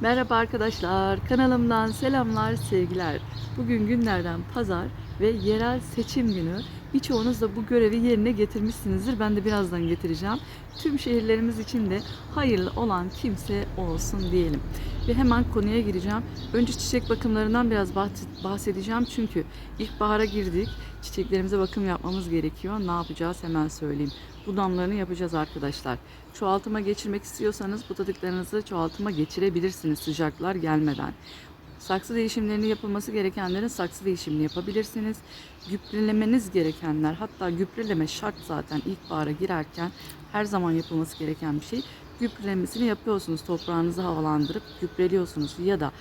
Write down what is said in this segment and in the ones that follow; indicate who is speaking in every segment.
Speaker 1: Merhaba arkadaşlar, kanalımdan selamlar, sevgiler. Bugün günlerden pazar ve yerel seçim günü. Birçoğunuz da bu görevi yerine getirmişsinizdir. Ben de birazdan getireceğim. Tüm şehirlerimiz için de hayırlı olan kimse olsun diyelim. Ve hemen konuya gireceğim. Önce çiçek bakımlarından biraz bahs- bahsedeceğim. Çünkü ilkbahara girdik. Çiçeklerimize bakım yapmamız gerekiyor. Ne yapacağız hemen söyleyeyim. Budamlarını yapacağız arkadaşlar. Çoğaltıma geçirmek istiyorsanız budadıklarınızı çoğaltıma geçirebilirsiniz sıcaklar gelmeden. Saksı değişimlerini yapılması gerekenlerin saksı değişimini yapabilirsiniz. Gübrelemeniz gerekenler hatta gübreleme şart zaten ilkbahara girerken her zaman yapılması gereken bir şey. Gübrelemesini yapıyorsunuz toprağınızı havalandırıp gübreliyorsunuz ya da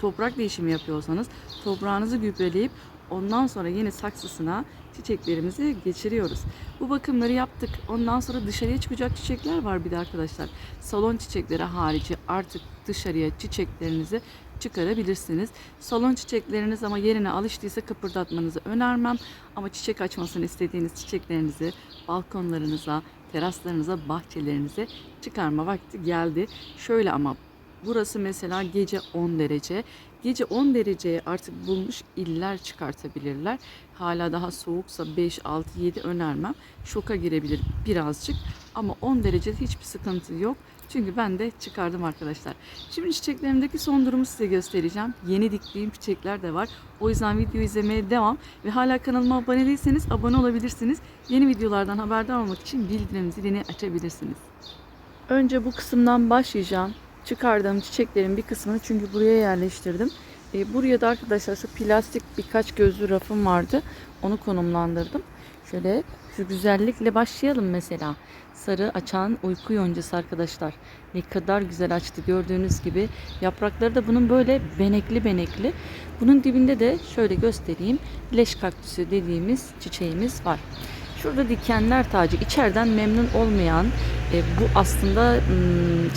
Speaker 1: toprak değişimi yapıyorsanız toprağınızı gübreleyip ondan sonra yeni saksısına çiçeklerimizi geçiriyoruz. Bu bakımları yaptık. Ondan sonra dışarıya çıkacak çiçekler var bir de arkadaşlar. Salon çiçekleri harici artık dışarıya çiçeklerinizi çıkarabilirsiniz. Salon çiçekleriniz ama yerine alıştıysa kıpırdatmanızı önermem. Ama çiçek açmasını istediğiniz çiçeklerinizi balkonlarınıza, teraslarınıza, bahçelerinize çıkarma vakti geldi. Şöyle ama burası mesela gece 10 derece. Gece 10 dereceye artık bulmuş iller çıkartabilirler. Hala daha soğuksa 5, 6, 7 önermem. Şoka girebilir birazcık. Ama 10 derecede hiçbir sıkıntı yok. Çünkü ben de çıkardım arkadaşlar. Şimdi çiçeklerimdeki son durumu size göstereceğim. Yeni diktiğim çiçekler de var. O yüzden video izlemeye devam. Ve hala kanalıma abone değilseniz abone olabilirsiniz. Yeni videolardan haberdar olmak için bildirim zilini açabilirsiniz. Önce bu kısımdan başlayacağım. Çıkardığım çiçeklerin bir kısmını çünkü buraya yerleştirdim. E, buraya da arkadaşlar şu plastik birkaç gözlü rafım vardı. Onu konumlandırdım. Şöyle şu güzellikle başlayalım mesela. Sarı açan uyku yoncası arkadaşlar. Ne kadar güzel açtı gördüğünüz gibi. Yaprakları da bunun böyle benekli benekli. Bunun dibinde de şöyle göstereyim. Leş kaktüsü dediğimiz çiçeğimiz var. Şurada dikenler tacı. İçeriden memnun olmayan e, bu aslında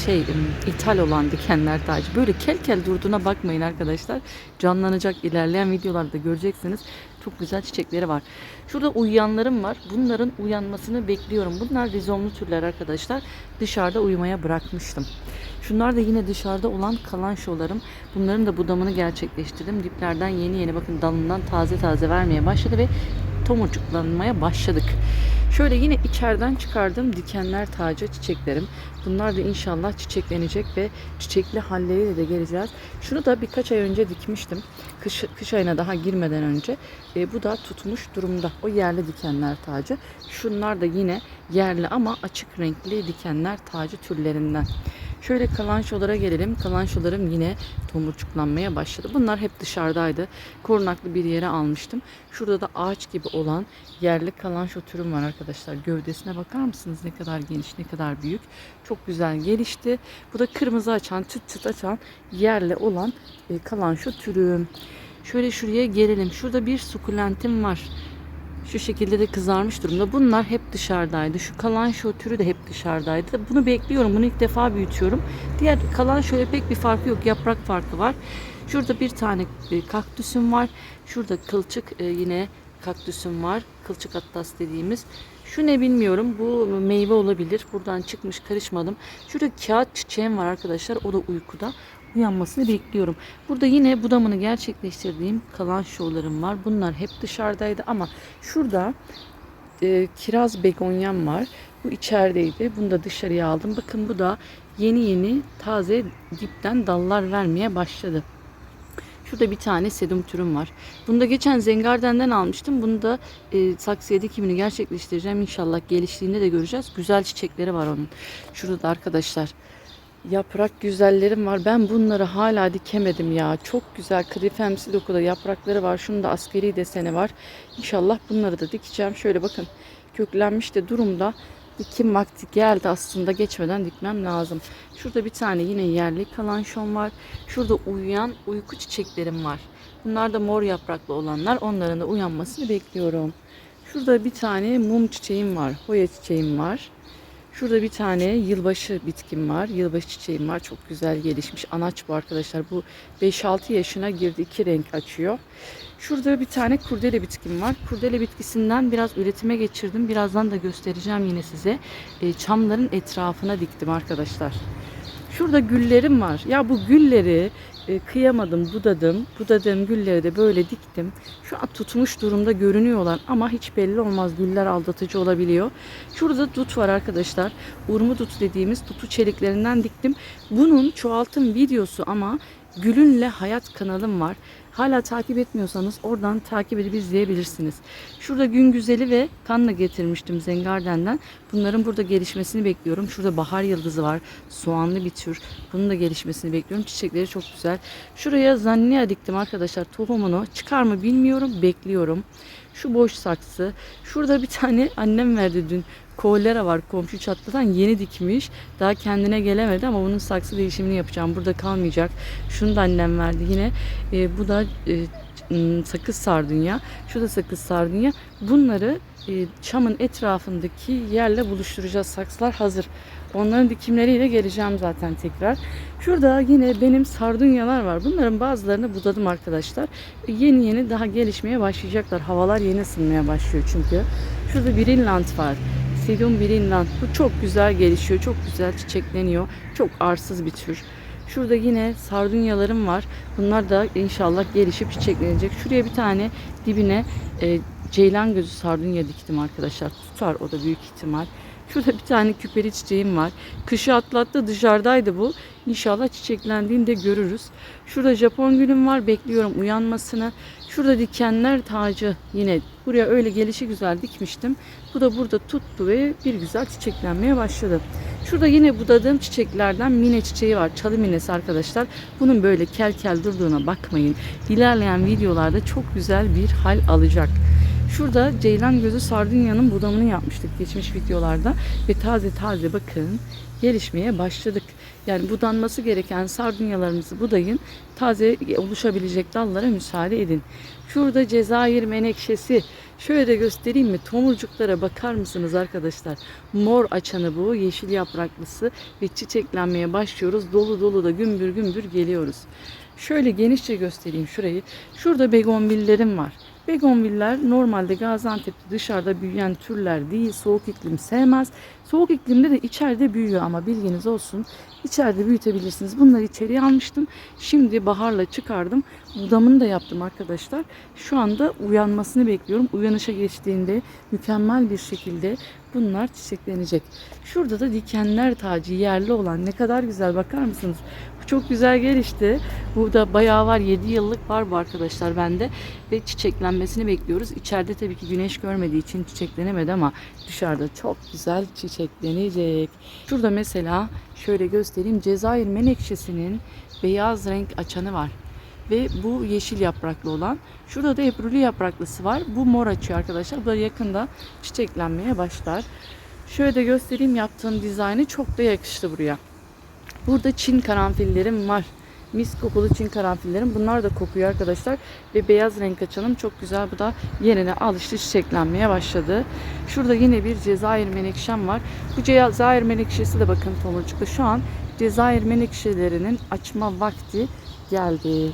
Speaker 1: şey ithal olan dikenler tacı. Böyle kel kel durduğuna bakmayın arkadaşlar. Canlanacak ilerleyen videolarda göreceksiniz. Çok güzel çiçekleri var. Şurada uyuyanlarım var. Bunların uyanmasını bekliyorum. Bunlar rizomlu türler arkadaşlar. Dışarıda uyumaya bırakmıştım. Şunlar da yine dışarıda olan kalan şolarım. Bunların da budamını gerçekleştirdim. Diplerden yeni yeni bakın dalından taze taze vermeye başladı ve tomurcuklanmaya başladık. Şöyle yine içeriden çıkardığım dikenler tacı çiçeklerim. Bunlar da inşallah çiçeklenecek ve çiçekli halleriyle de geleceğiz. Şunu da birkaç ay önce dikmiştim. Kış, kış ayına daha girmeden önce. E, bu da tutmuş durumda. O yerli dikenler tacı. Şunlar da yine yerli ama açık renkli dikenler tacı türlerinden. Şöyle kalançolara gelelim. Kalançolarım yine tomurcuklanmaya başladı. Bunlar hep dışarıdaydı. Korunaklı bir yere almıştım. Şurada da ağaç gibi olan yerli kalanço türüm var arkadaşlar. Gövdesine bakar mısınız? Ne kadar geniş, ne kadar büyük. Çok güzel gelişti. Bu da kırmızı açan, çıt çıt açan yerli olan e, kalanço türüm. Şöyle şuraya gelelim. Şurada bir sukulentim var. Şu şekilde de kızarmış durumda. Bunlar hep dışarıdaydı. Şu kalan şu türü de hep dışarıdaydı. Bunu bekliyorum. Bunu ilk defa büyütüyorum. Diğer kalan şöyle pek bir farkı yok. Yaprak farkı var. Şurada bir tane e, kaktüsüm var. Şurada kılçık e, yine kaktüsüm var. Kılçık atlas dediğimiz. Şu ne bilmiyorum. Bu meyve olabilir. Buradan çıkmış karışmadım. Şurada kağıt çiçeğim var arkadaşlar. O da uykuda uyanmasını bekliyorum. Burada yine budamını gerçekleştirdiğim kalan şovlarım var. Bunlar hep dışarıdaydı ama şurada e, kiraz begonyam var. Bu içerideydi. Bunu da dışarıya aldım. Bakın bu da yeni yeni taze dipten dallar vermeye başladı. Şurada bir tane sedum türüm var. Bunu da geçen Zengarden'den almıştım. Bunu da e, saksıya dikimini gerçekleştireceğim. İnşallah geliştiğinde de göreceğiz. Güzel çiçekleri var onun. Şurada da arkadaşlar yaprak güzellerim var. Ben bunları hala dikemedim ya. Çok güzel krifemsi dokuda yaprakları var. Şunun da askeri deseni var. İnşallah bunları da dikeceğim. Şöyle bakın köklenmiş de durumda. Dikim vakti geldi aslında geçmeden dikmem lazım. Şurada bir tane yine yerli kalanşon var. Şurada uyuyan uyku çiçeklerim var. Bunlar da mor yapraklı olanlar. Onların da uyanmasını bekliyorum. Şurada bir tane mum çiçeğim var. Hoya çiçeğim var. Şurada bir tane yılbaşı bitkim var. Yılbaşı çiçeğim var. Çok güzel gelişmiş. Anaç bu arkadaşlar. Bu 5-6 yaşına girdi. iki renk açıyor. Şurada bir tane kurdele bitkim var. Kurdele bitkisinden biraz üretime geçirdim. Birazdan da göstereceğim yine size. E, çamların etrafına diktim arkadaşlar. Şurada güllerim var. Ya bu gülleri e, kıyamadım, budadım. Budadığım gülleri de böyle diktim. Şu an tutmuş durumda görünüyorlar ama hiç belli olmaz. Güller aldatıcı olabiliyor. Şurada dut var arkadaşlar. Urmu dut dediğimiz tutu çeliklerinden diktim. Bunun çoğaltım videosu ama Gülünle Hayat kanalım var. Hala takip etmiyorsanız oradan takip edip izleyebilirsiniz. Şurada gün güzeli ve kanla getirmiştim Zengarden'den. Bunların burada gelişmesini bekliyorum. Şurada bahar yıldızı var. Soğanlı bir tür. Bunun da gelişmesini bekliyorum. Çiçekleri çok güzel. Şuraya zannia diktim arkadaşlar. Tohumunu çıkar mı bilmiyorum. Bekliyorum. Şu boş saksı. Şurada bir tane annem verdi dün. Kolera var komşu çatladan yeni dikmiş. Daha kendine gelemedi ama bunun saksı değişimini yapacağım. Burada kalmayacak. Şunu da annem verdi yine. E, bu da e, sakız sardunya. Şu da sakız sardunya. Bunları e, çamın etrafındaki yerle buluşturacağız. Saksılar hazır. Onların dikimleriyle geleceğim zaten tekrar. Şurada yine benim sardunyalar var. Bunların bazılarını budadım arkadaşlar. E, Yeni yeni daha gelişmeye başlayacaklar. Havalar yeni ısınmaya başlıyor çünkü. Şurada Brillant var. Sedum Brillant. Bu çok güzel gelişiyor. Çok güzel çiçekleniyor. Çok arsız bir tür. Şurada yine sardunyalarım var. Bunlar da inşallah gelişip çiçeklenecek. Şuraya bir tane dibine e, ceylan gözü sardunya diktim arkadaşlar. Tutar o da büyük ihtimal. Şurada bir tane küpeli çiçeğim var. Kışı atlattı dışarıdaydı bu. İnşallah çiçeklendiğinde görürüz. Şurada Japon gülüm var. Bekliyorum uyanmasını. Şurada dikenler tacı yine buraya öyle gelişi güzel dikmiştim. Bu da burada tuttu ve bir güzel çiçeklenmeye başladı. Şurada yine budadığım çiçeklerden mine çiçeği var. Çalı minesi arkadaşlar. Bunun böyle kel kel durduğuna bakmayın. İlerleyen videolarda çok güzel bir hal alacak. Şurada ceylan gözü sardunyanın budamını yapmıştık geçmiş videolarda ve taze taze bakın gelişmeye başladık. Yani budanması gereken sardunyalarımızı budayın. Taze oluşabilecek dallara müsaade edin. Şurada Cezayir menekşesi. Şöyle de göstereyim mi? Tomurcuklara bakar mısınız arkadaşlar? Mor açanı bu. Yeşil yapraklısı ve çiçeklenmeye başlıyoruz. Dolu dolu da gümbür gümbür geliyoruz. Şöyle genişçe göstereyim şurayı. Şurada begonvillerim var. Begonviller normalde Gaziantep'te dışarıda büyüyen türler değil. Soğuk iklim sevmez. Soğuk iklimde de içeride büyüyor ama bilginiz olsun. İçeride büyütebilirsiniz. Bunları içeriye almıştım. Şimdi baharla çıkardım. Budamını da yaptım arkadaşlar. Şu anda uyanmasını bekliyorum. Uyanışa geçtiğinde mükemmel bir şekilde bunlar çiçeklenecek. Şurada da dikenler tacı yerli olan ne kadar güzel bakar mısınız? Çok güzel gelişti. Bu da bayağı var 7 yıllık var bu arkadaşlar bende ve çiçeklenmesini bekliyoruz. İçeride tabii ki güneş görmediği için çiçeklenemedi ama dışarıda çok güzel çiçeklenecek. Şurada mesela şöyle göstereyim Cezayir menekşesinin beyaz renk açanı var ve bu yeşil yapraklı olan. Şurada da ebruli yapraklısı var. Bu mor açıyor arkadaşlar. Bu da yakında çiçeklenmeye başlar. Şöyle de göstereyim yaptığım dizaynı çok da yakıştı buraya. Burada Çin karanfillerim var. Mis kokulu Çin karanfillerim. Bunlar da kokuyor arkadaşlar. Ve beyaz renk açanım çok güzel. Bu da yerine alıştı çiçeklenmeye başladı. Şurada yine bir Cezayir menekşem var. Bu Cezayir menekşesi de bakın tomurcukta. Şu an Cezayir menekşelerinin açma vakti geldi.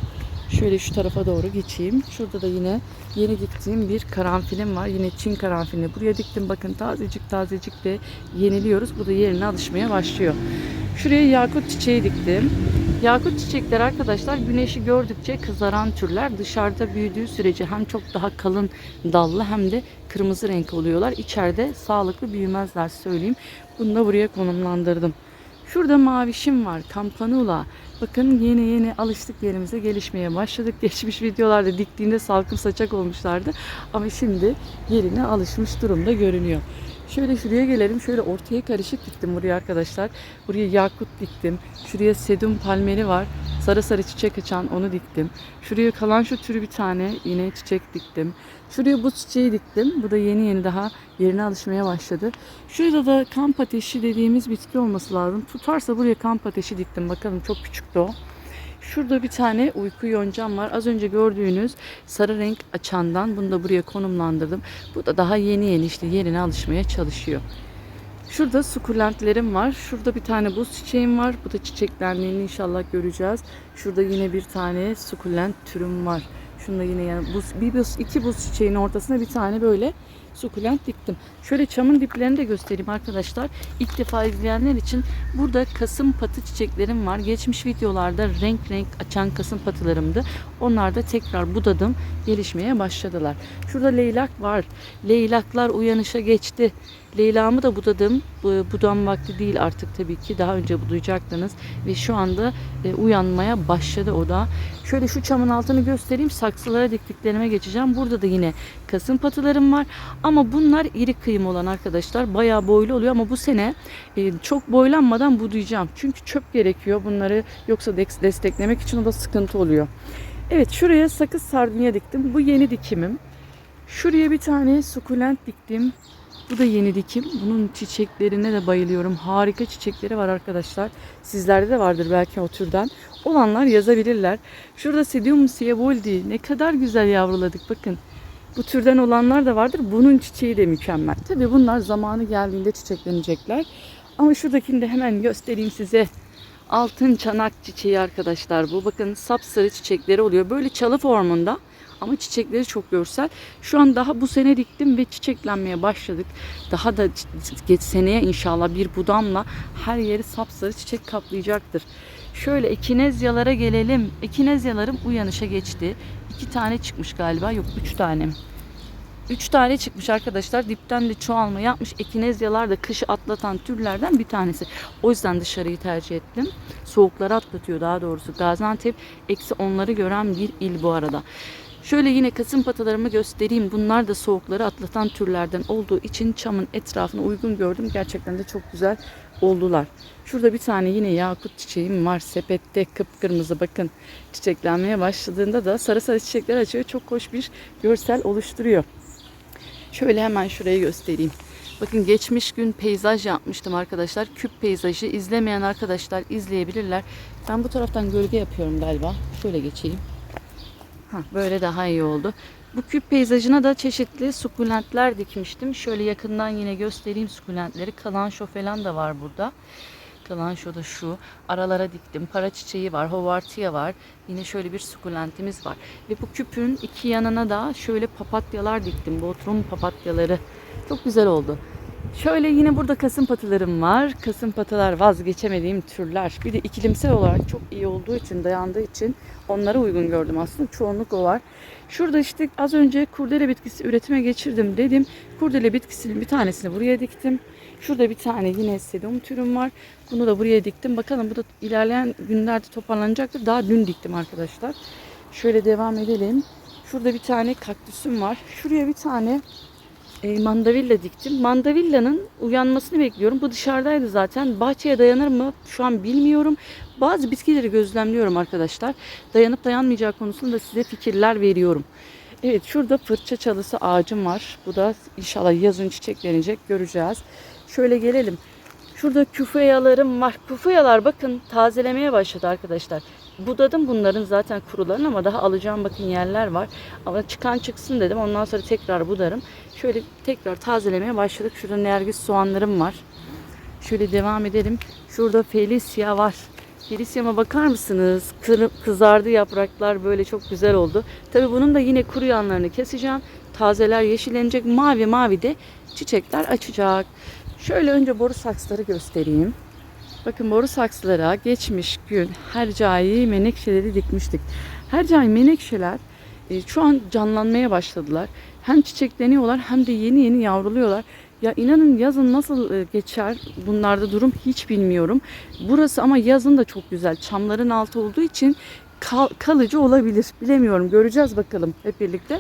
Speaker 1: Şöyle şu tarafa doğru geçeyim. Şurada da yine yeni diktiğim bir karanfilim var. Yine Çin karanfilini buraya diktim. Bakın tazecik tazecik de yeniliyoruz. Bu da yerine alışmaya başlıyor. Şuraya yakut çiçeği diktim. Yakut çiçekler arkadaşlar güneşi gördükçe kızaran türler. Dışarıda büyüdüğü sürece hem çok daha kalın dallı hem de kırmızı renk oluyorlar. İçeride sağlıklı büyümezler söyleyeyim. Bunu da buraya konumlandırdım. Şurada mavişim var. Campanula. Bakın yeni yeni alıştık yerimize gelişmeye başladık. Geçmiş videolarda diktiğinde salkım saçak olmuşlardı. Ama şimdi yerine alışmış durumda görünüyor. Şöyle şuraya gelelim. Şöyle ortaya karışık diktim buraya arkadaşlar. Buraya yakut diktim. Şuraya sedum palmeri var. Sarı sarı çiçek açan onu diktim. Şuraya kalan şu türü bir tane yine çiçek diktim. Şuraya bu çiçeği diktim. Bu da yeni yeni daha yerine alışmaya başladı. Şurada da kamp ateşi dediğimiz bitki olması lazım. Tutarsa buraya kamp ateşi diktim. Bakalım çok küçüktü o. Şurada bir tane uyku yoncam var. Az önce gördüğünüz sarı renk açandan bunu da buraya konumlandırdım. Bu da daha yeni yeni işte yerine alışmaya çalışıyor. Şurada sukulentlerim var. Şurada bir tane buz çiçeğim var. Bu da çiçeklendiğini inşallah göreceğiz. Şurada yine bir tane sukulent türüm var. Şunda yine yani buz, bir buz, iki buz çiçeğin ortasına bir tane böyle sukulent diktim. Şöyle çamın diplerini de göstereyim arkadaşlar. İlk defa izleyenler için burada kasım patı çiçeklerim var. Geçmiş videolarda renk renk açan kasım patılarımdı. Onlar da tekrar budadım. Gelişmeye başladılar. Şurada leylak var. Leylaklar uyanışa geçti. Leyla'mı da budadım. Bu, budam vakti değil artık tabii ki. Daha önce budayacaktınız. Ve şu anda e, uyanmaya başladı o da. Şöyle şu çamın altını göstereyim. Saksılara diktiklerime geçeceğim. Burada da yine kasım patılarım var. Ama bunlar iri kıyım olan arkadaşlar. Bayağı boylu oluyor ama bu sene e, çok boylanmadan budayacağım. Çünkü çöp gerekiyor bunları yoksa desteklemek için o da sıkıntı oluyor. Evet şuraya sakız sardunya diktim. Bu yeni dikimim. Şuraya bir tane sukulent diktim. Bu da yeni dikim. Bunun çiçeklerine de bayılıyorum. Harika çiçekleri var arkadaşlar. Sizlerde de vardır belki o türden. Olanlar yazabilirler. Şurada Sedium Sieboldi. Ne kadar güzel yavruladık bakın. Bu türden olanlar da vardır. Bunun çiçeği de mükemmel. Tabii bunlar zamanı geldiğinde çiçeklenecekler. Ama şuradakini de hemen göstereyim size. Altın çanak çiçeği arkadaşlar bu. Bakın sapsarı çiçekleri oluyor. Böyle çalı formunda ama çiçekleri çok görsel. Şu an daha bu sene diktim ve çiçeklenmeye başladık. Daha da geç seneye inşallah bir budamla her yeri sapsarı çiçek kaplayacaktır. Şöyle ekinezyalara gelelim. Ekinezyalarım uyanışa geçti. İki tane çıkmış galiba. Yok üç tane. Üç tane çıkmış arkadaşlar. Dipten de çoğalma yapmış. Ekinezyalar da kışı atlatan türlerden bir tanesi. O yüzden dışarıyı tercih ettim. Soğukları atlatıyor daha doğrusu. Gaziantep eksi onları gören bir il bu arada. Şöyle yine kasım patalarımı göstereyim. Bunlar da soğukları atlatan türlerden olduğu için çamın etrafına uygun gördüm. Gerçekten de çok güzel oldular. Şurada bir tane yine yakut çiçeğim var. Sepette kıpkırmızı bakın. Çiçeklenmeye başladığında da sarı sarı çiçekler açıyor. Çok hoş bir görsel oluşturuyor. Şöyle hemen şurayı göstereyim. Bakın geçmiş gün peyzaj yapmıştım arkadaşlar. Küp peyzajı izlemeyen arkadaşlar izleyebilirler. Ben bu taraftan gölge yapıyorum galiba. Şöyle geçeyim. Böyle daha iyi oldu. Bu küp peyzajına da çeşitli sukulentler dikmiştim. Şöyle yakından yine göstereyim sukulentleri. Kalanşo falan da var burada. Kalanşo da şu. Aralara diktim. Para çiçeği var. Hovartia var. Yine şöyle bir sukulentimiz var. Ve bu küpün iki yanına da şöyle papatyalar diktim. Bodrum papatyaları. Çok güzel oldu. Şöyle yine burada kasım patılarım var. Kasım patılar vazgeçemediğim türler. Bir de ikilimsel olarak çok iyi olduğu için, dayandığı için onlara uygun gördüm aslında. Çoğunluk o var. Şurada işte az önce kurdele bitkisi üretime geçirdim dedim. Kurdele bitkisinin bir tanesini buraya diktim. Şurada bir tane yine sedum türüm var. Bunu da buraya diktim. Bakalım bu da ilerleyen günlerde toparlanacaktır. Daha dün diktim arkadaşlar. Şöyle devam edelim. Şurada bir tane kaktüsüm var. Şuraya bir tane e, mandavilla diktim. Mandavillanın uyanmasını bekliyorum. Bu dışarıdaydı zaten. Bahçeye dayanır mı? Şu an bilmiyorum. Bazı bitkileri gözlemliyorum arkadaşlar. Dayanıp dayanmayacağı konusunda size fikirler veriyorum. Evet şurada fırça çalısı ağacım var. Bu da inşallah yazın çiçeklenecek göreceğiz. Şöyle gelelim. Şurada küfeyalarım var. Küfeyalar bakın tazelemeye başladı arkadaşlar. Budadım bunların zaten kurularını ama daha alacağım bakın yerler var. Ama çıkan çıksın dedim. Ondan sonra tekrar budarım. Şöyle tekrar tazelemeye başladık. Şurada nergis soğanlarım var. Şöyle devam edelim. Şurada Felicia var. Felicia'ma bakar mısınız? Kır- kızardı yapraklar böyle çok güzel oldu. Tabii bunun da yine kuru yanlarını keseceğim. Tazeler yeşillenecek. Mavi mavi de çiçekler açacak. Şöyle önce boru saksıları göstereyim. Bakın boru saksılara geçmiş gün hercai menekşeleri dikmiştik. Hercai menekşeler e, şu an canlanmaya başladılar. Hem çiçekleniyorlar hem de yeni yeni yavruluyorlar. Ya inanın yazın nasıl e, geçer bunlarda durum hiç bilmiyorum. Burası ama yazın da çok güzel. Çamların altı olduğu için kal- kalıcı olabilir. Bilemiyorum. Göreceğiz bakalım hep birlikte.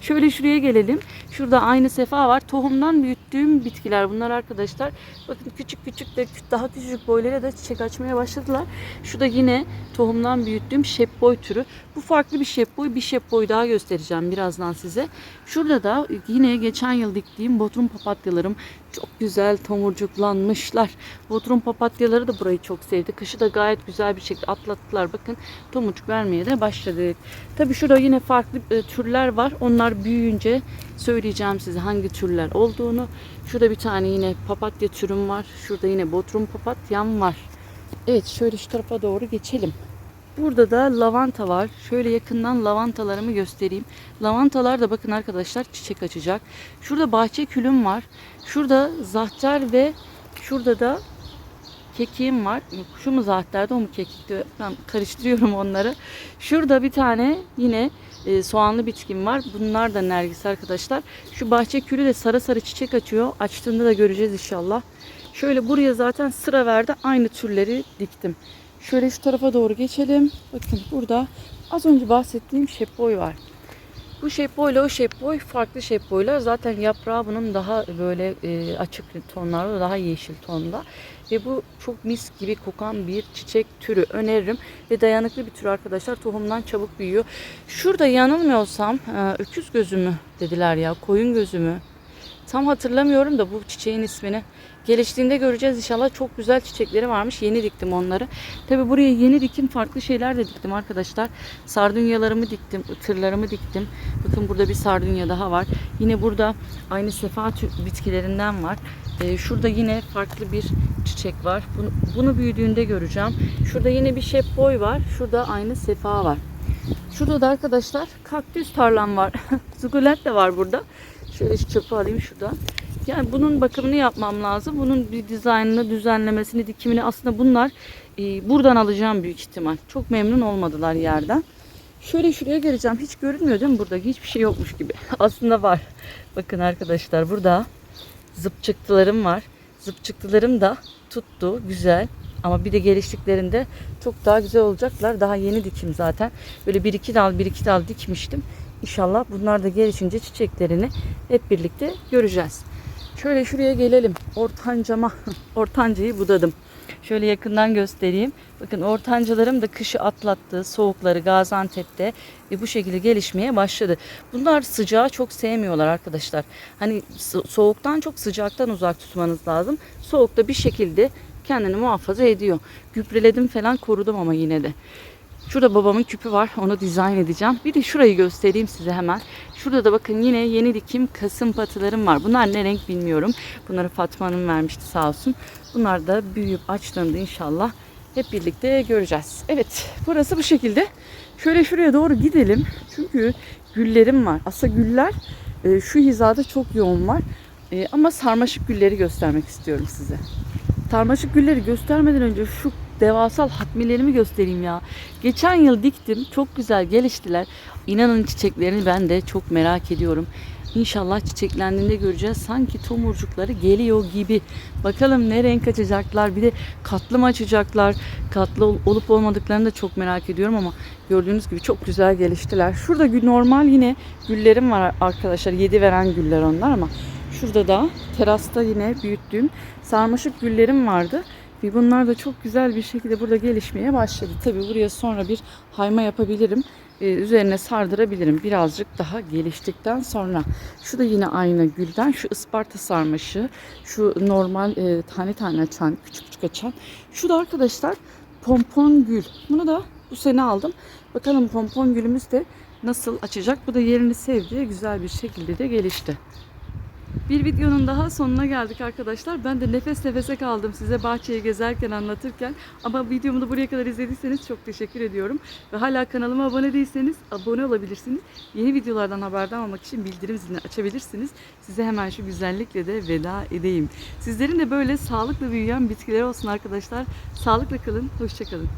Speaker 1: Şöyle şuraya gelelim. Şurada aynı sefa var. Tohumdan büyüttüğüm bitkiler bunlar arkadaşlar. Bakın küçük küçük de daha küçük boylara da çiçek açmaya başladılar. Şu da yine tohumdan büyüttüğüm şepboy türü. Bu farklı bir şepboy. Bir şepboy daha göstereceğim birazdan size. Şurada da yine geçen yıl diktiğim bodrum papatyalarım çok güzel tomurcuklanmışlar. Bodrum papatyaları da burayı çok sevdi. Kışı da gayet güzel bir şekilde atlattılar. Bakın tomurcuk vermeye de başladık. Tabii şurada yine farklı e, türler var. Onlar büyüyünce söyleyeceğim size hangi türler olduğunu. Şurada bir tane yine papatya türüm var. Şurada yine bodrum papatyam var. Evet şöyle şu tarafa doğru geçelim. Burada da lavanta var. Şöyle yakından lavantalarımı göstereyim. Lavantalar da bakın arkadaşlar çiçek açacak. Şurada bahçe külüm var. Şurada zahter ve şurada da kekiğim var. Şu mu zahterde o mu kekikti? Ben karıştırıyorum onları. Şurada bir tane yine e, soğanlı bitkim var. Bunlar da nergis arkadaşlar. Şu bahçe külü de sarı sarı çiçek açıyor. Açtığında da göreceğiz inşallah. Şöyle buraya zaten sıra verdi. Aynı türleri diktim. Şöyle şu tarafa doğru geçelim. Bakın burada az önce bahsettiğim şepoy var. Bu şepoy ile o şepoy farklı şepoylar. Zaten yaprağı bunun daha böyle e, açık tonlarda, daha yeşil tonda. Ve bu çok mis gibi kokan bir çiçek türü öneririm. Ve dayanıklı bir tür arkadaşlar. Tohumdan çabuk büyüyor. Şurada yanılmıyorsam e, öküz gözü mü dediler ya, koyun gözü mü? Tam hatırlamıyorum da bu çiçeğin ismini. Geliştiğinde göreceğiz inşallah. Çok güzel çiçekleri varmış. Yeni diktim onları. Tabi buraya yeni dikim farklı şeyler de diktim arkadaşlar. Sardunyalarımı diktim. Itırlarımı diktim. Bakın burada bir sardunya daha var. Yine burada aynı sefa bitkilerinden var. Ee, şurada yine farklı bir çiçek var. Bunu, bunu büyüdüğünde göreceğim. Şurada yine bir şepboy var. Şurada aynı sefa var. Şurada da arkadaşlar kaktüs tarlam var. Sukulent de var burada. Şöyle şu çöpü alayım şuradan. Yani bunun bakımını yapmam lazım. Bunun bir dizaynını, düzenlemesini, dikimini aslında bunlar e, buradan alacağım büyük ihtimal. Çok memnun olmadılar yerden. Şöyle şuraya geleceğim. Hiç görünmüyor değil mi burada? Hiçbir şey yokmuş gibi. aslında var. Bakın arkadaşlar burada zıp çıktılarım var. Zıp çıktılarım da tuttu. Güzel. Ama bir de geliştiklerinde çok daha güzel olacaklar. Daha yeni dikim zaten. Böyle bir iki dal bir iki dal dikmiştim. İnşallah bunlar da gelişince çiçeklerini hep birlikte göreceğiz. Şöyle şuraya gelelim. Ortancama, ortancayı budadım. Şöyle yakından göstereyim. Bakın ortancalarım da kışı atlattı. Soğukları Gaziantep'te ve bu şekilde gelişmeye başladı. Bunlar sıcağı çok sevmiyorlar arkadaşlar. Hani so- soğuktan çok sıcaktan uzak tutmanız lazım. Soğukta bir şekilde kendini muhafaza ediyor. Gübreledim falan korudum ama yine de. Şurada babamın küpü var. Onu dizayn edeceğim. Bir de şurayı göstereyim size hemen. Şurada da bakın yine yeni dikim kasım patılarım var. Bunlar ne renk bilmiyorum. Bunları Fatma Hanım vermişti sağ olsun. Bunlar da büyüyüp açtığında inşallah hep birlikte göreceğiz. Evet burası bu şekilde. Şöyle şuraya doğru gidelim. Çünkü güllerim var. Aslında güller e, şu hizada çok yoğun var. E, ama sarmaşık gülleri göstermek istiyorum size. Sarmaşık gülleri göstermeden önce şu devasal hatmilerimi göstereyim ya. Geçen yıl diktim. Çok güzel geliştiler. İnanın çiçeklerini ben de çok merak ediyorum. İnşallah çiçeklendiğinde göreceğiz. Sanki tomurcukları geliyor gibi. Bakalım ne renk açacaklar. Bir de katlı mı açacaklar? Katlı ol- olup olmadıklarını da çok merak ediyorum ama gördüğünüz gibi çok güzel geliştiler. Şurada normal yine güllerim var arkadaşlar. Yedi veren güller onlar ama şurada da terasta yine büyüttüğüm sarmaşık güllerim vardı. Ve bunlar da çok güzel bir şekilde burada gelişmeye başladı. Tabii buraya sonra bir hayma yapabilirim. Ee, üzerine sardırabilirim birazcık daha geliştikten sonra. Şu da yine aynı gülden. Şu Isparta sarmaşı. Şu normal e, tane tane açan, küçük küçük açan. Şu da arkadaşlar pompon gül. Bunu da bu sene aldım. Bakalım pompon gülümüz de nasıl açacak. Bu da yerini sevdi. Güzel bir şekilde de gelişti. Bir videonun daha sonuna geldik arkadaşlar. Ben de nefes nefese kaldım size bahçeyi gezerken anlatırken. Ama videomu da buraya kadar izlediyseniz çok teşekkür ediyorum. Ve hala kanalıma abone değilseniz abone olabilirsiniz. Yeni videolardan haberdar olmak için bildirim zilini açabilirsiniz. Size hemen şu güzellikle de veda edeyim. Sizlerin de böyle sağlıklı büyüyen bitkileri olsun arkadaşlar. Sağlıkla kalın, hoşçakalın.